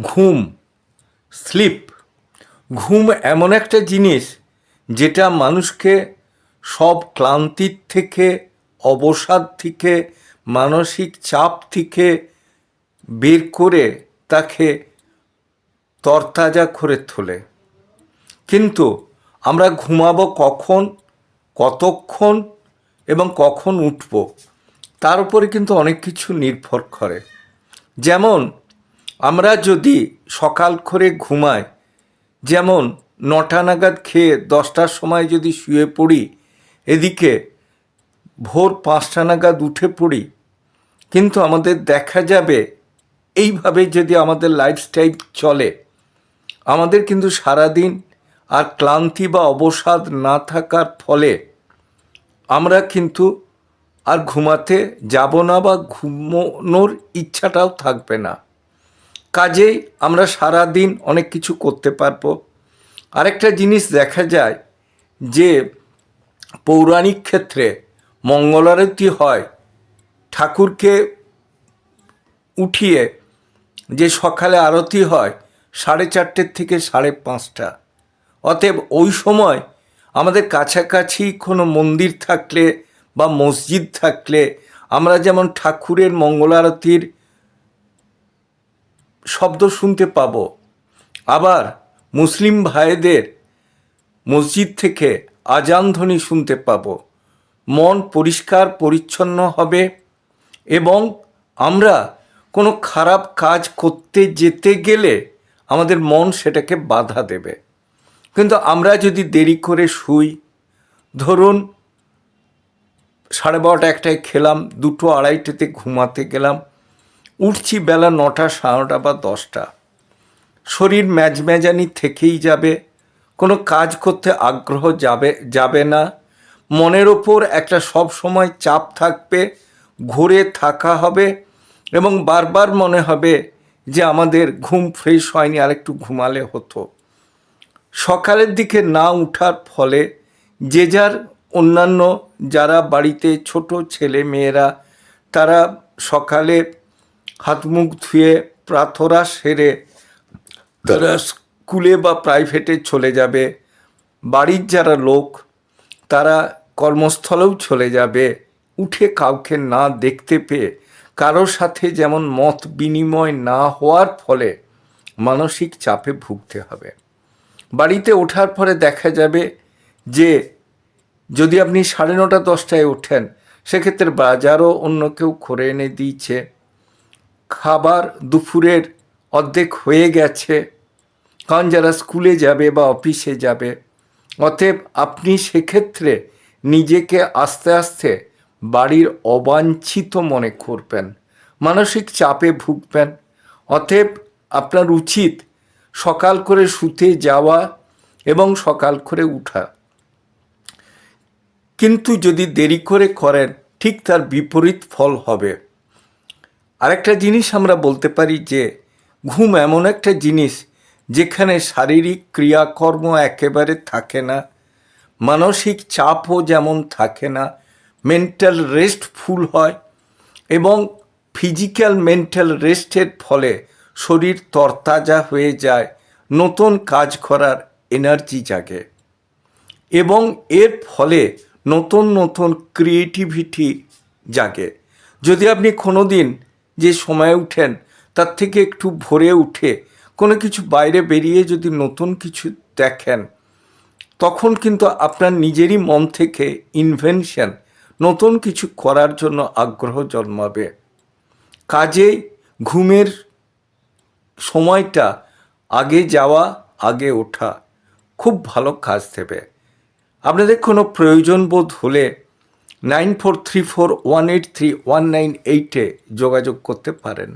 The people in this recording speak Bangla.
ঘুম স্লিপ ঘুম এমন একটা জিনিস যেটা মানুষকে সব ক্লান্তির থেকে, অবসাদ থেকে, মানসিক চাপ থেকে বের করে তাকে তরতাজা করে তোলে। কিন্তু আমরা ঘুমাবো কখন, কতক্ষণ এবং কখন উঠব, তার উপরে কিন্তু অনেক কিছু নির্ভর করে। যেমন আমরা যদি সকাল করে ঘুমাই, যেমন নটা নাগাদ খেয়ে দশটার সময় যদি শুয়ে পড়ি, এদিকে ভোর পাঁচটা নাগাদ উঠে পড়ি, কিন্তু আমাদের দেখা যাবে এইভাবে যদি আমাদের লাইফস্টাইল চলে, আমাদের কিন্তু সারাদিন আর ক্লান্তি বা অবসাদ না থাকার ফলে আমরা কিন্তু আর ঘুমাতে যাব না বা ঘুমোনোর ইচ্ছাটাও থাকবে না। কাজেই আমরা সারা দিন অনেক কিছু করতে পারব। আরেকটা জিনিস দেখা যায় যে পৌরাণিক ক্ষেত্রে মঙ্গলারতি হয় ঠাকুরকে উঠিয়ে যে সকালে আরতি হয় সাড়ে চারটের থেকে সাড়ে পাঁচটা। অতএব ওই সময় আমাদের কাছাকাছি কোনো মন্দির থাকলে বা মসজিদ থাকলে আমরা যেমন ঠাকুরের মঙ্গলারতির শব্দ শুনতে পাব। আবার মুসলিম ভাইদের মসজিদ থেকে আজান ধ্বনি শুনতে পাব। মন পরিষ্কার, পরিচ্ছন্ন হবে এবং আমরা কোনো খারাপ কাজ করতে যেতে গেলে আমাদের মন সেটাকে বাধা দেবে। কিন্তু আমরা যদি দেরি করে শুই, ধরুন সাড়ে বারোটা একটায় খেলাম, দুটো আড়াইটেতে ঘুমাতে গেলাম উঠছি বেলা নটা, সাড়ে বা দশটা। শরীর ম্যাজম্যাজানি থেকেই যাবে, কোনো কাজ করতে আগ্রহ যাবে যাবে না। মনের ওপর একটা সব সময় চাপ থাকবে, ঘুরে থাকা হবে এবং বারবার মনে হবে যে আমাদের ঘুম ফ্রেশ হয়নি, আর একটু ঘুমালে হতো। সকালের দিকে না উঠার ফলে যে যার অন্যান্য যারা বাড়িতে ছোট ছেলে মেয়েরা, তারা সকালে হাত মুখ ধুয়ে প্রার্থনা সেরে তারা স্কুলে বা প্রাইভেটে চলে যাবে। বাড়ির যারা লোক, তারা কর্মস্থলেও চলে যাবে। উঠে কাউকে না দেখতে পেয়ে কারোর সাথে যেমন মত বিনিময় না হওয়ার ফলে মানসিক চাপে ভুগতে হবে। বাড়িতে ওঠার পরে দেখা যাবে যে, যদি আপনি সাড়ে নটা, দশটায় ওঠেন, সেক্ষেত্রে বাজারও অন্য কেউ করে এনে দিয়েছে। খাবার দুপুরের অর্ধেক হয়ে গেছে। কারণ যারা স্কুলে যাবে বা অফিসে যাবে, অতএব আপনি সেক্ষেত্রে নিজেকে আস্তে আস্তে বাড়ির অবাঞ্ছিত মনে করবেন, মানসিক চাপে ভুগবেন। অতএব আপনার উচিত সকাল করে শুতে যাওয়া এবং সকাল করে উঠা। কিন্তু যদি দেরি করে করেন, ঠিক তার বিপরীত ফল হবে। আরেকটা জিনিস আমরা বলতে পারি যে, ঘুম এমন একটা জিনিস যেখানে শারীরিক ক্রিয়াকর্ম একেবারে থাকে না, মানসিক চাপও যেমন থাকে না মেন্টাল রেস্ট ফুল হয় এবং ফিজিক্যাল মেন্টাল রেস্টের ফলে শরীর তরতাজা হয়ে যায়, নতুন কাজ করার এনার্জি জাগে এবং এর ফলে নতুন নতুন ক্রিয়েটিভিটি জাগে। যদি আপনি কোনো দিন যে সময় উঠেন, তার থেকে একটু ভোরে উঠে কোনো কিছু বাইরে বেরিয়ে যদি নতুন কিছু দেখেন, তখন কিন্তু আপনার নিজেরই মন থেকে ইনভেনশন নতুন কিছু করার জন্য আগ্রহ জন্মাবে। কাজে ঘুমের সময়টা আগে যাওয়া, আগে ওঠা খুব ভালো কাজ দেবে। আপনাদের কোনো প্রয়োজন বোধ হলে nine four three four one eight three one nine এইটে যোগাযোগ করতে পারেন।